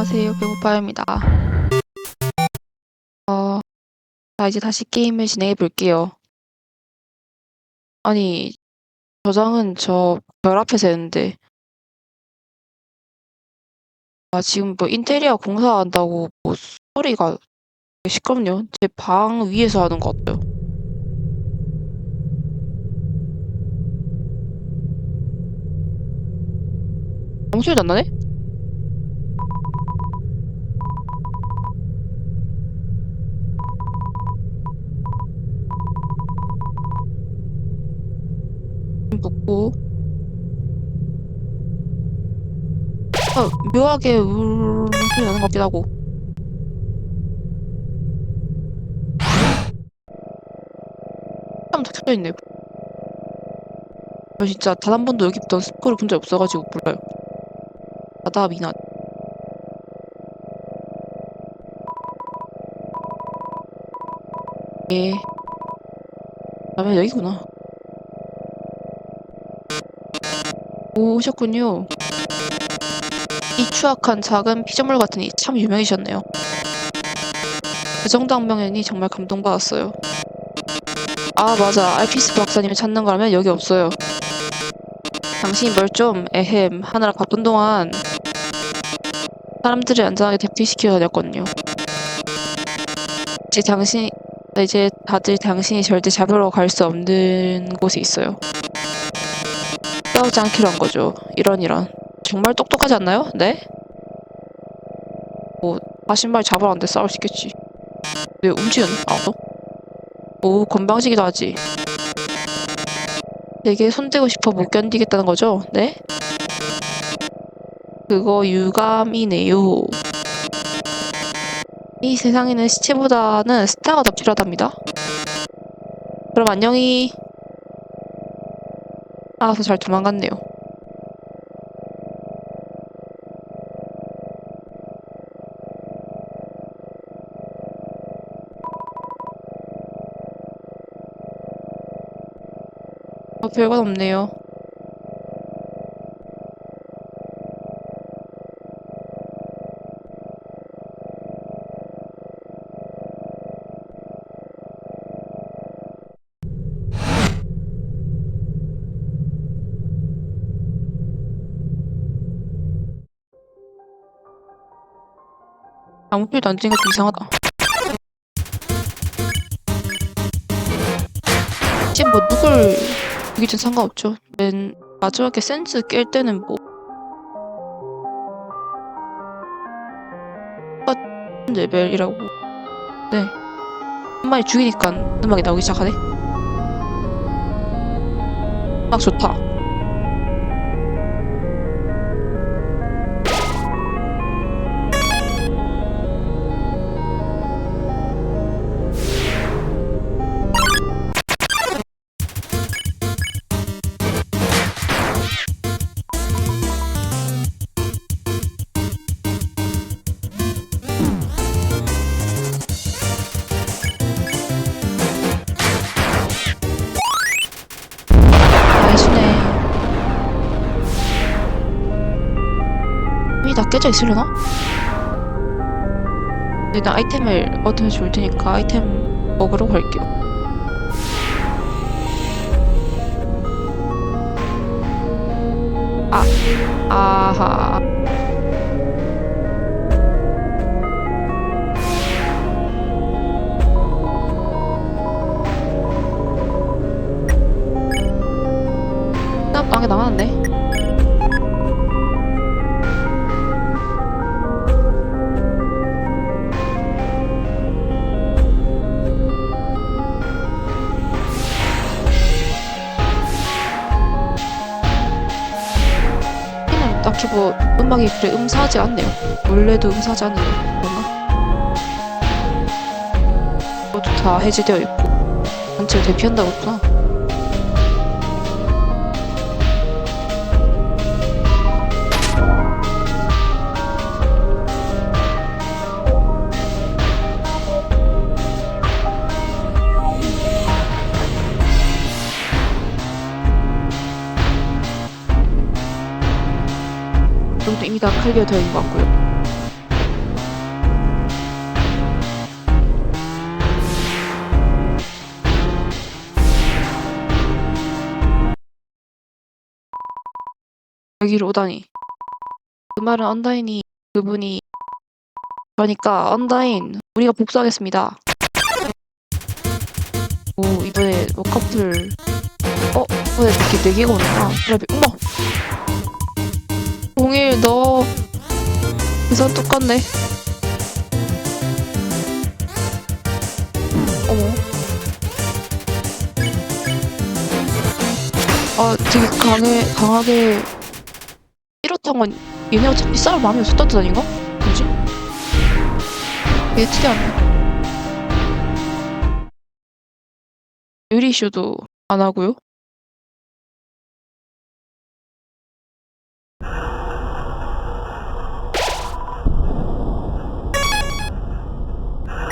안녕하세요. 배고파입니다. 어, 자, 이제 다시 게임을 진행해 볼게요. 아니, 저장은 저 별 앞에서 했는데. 아, 지금 뭐 인테리어 공사한다고 뭐 소리가 시끄럽네요. 제 방 위에서 하는 것 같아요. 소리도 안 나네? 먹고 아, 묘하게 울 소리 나는 것 같기도 하고. 사람 다 켜져 있네. 저 진짜 단 한 번도 여기 있던 스포를 본 적 없어가지고 몰라요. 바다 미나. 예. 다음에 여기구나 오, 오셨군요. 이 추악한 작은 피조물 같으니 참 유명이셨네요. 그 정도 악명이니 정말 감동받았어요. 아, 맞아. 알피스 박사님을 찾는 거라면 여기 없어요. 당신이 뭘 좀, 에헴, 하느라 바쁜 동안 사람들을 안전하게 대피시켜 다녔거든요. 이제 당신, 이제 다들 당신이 절대 잡으러 갈 수 없는 곳에 있어요. 싸우지 않기로 한 거죠. 이런 이런. 정말 똑똑하지 않나요? 네? 뭐 잡으러 왔는데 싸울 수 있겠지. 왜 움직였나? 아무도? 오 건방지기도 하지. 되게 손대고 싶어 못 견디겠다는 거죠? 네? 그거 유감이네요. 이 세상에는 시체보다는 스타가 더 필요하답니다. 그럼 안녕히. 알아서 잘 도망갔네요. 어, 별건 없네요. 아무 필요도 안 드는 것도 이상하다. 지금 뭐 누굴 죽이든 상관없죠. 맨 마지막에 센스 깰 때는 뭐 똑같은 레벨이라고. 네. 한 마리 죽이니까 음악이 나오기 시작하네. 음악 좋다. 다 깨져 있으려나? 일단 아이템을 얻어줄 테니까 아이템 먹으러 갈게요. 아, 아하. 나 나왔네. 여 뭐 음악이 그래 음사하지 않네요. 원래도 음사하지 않네요. 뭔가 모두 다 해제되어 있고 전체를 대피한다고 했구나. 어느 정도 이미 다 클리어 되는 것 같고요. 여기로 오다니. 그 말은 언다인이 그분이 그러니까 언다인 우리가 복수하겠습니다. 오 이번에 뭐 커플 어 이번에 이렇게 네 개가 오나? 그래 어머 01너 계산 똑같네. 어머. 아 되게 강해 강하게 이렇단 건 얘네 어차피 싸울 마음이 없었던 아닌가? 뭐지? 되게 특이하네. 유리쇼도 안 하고요.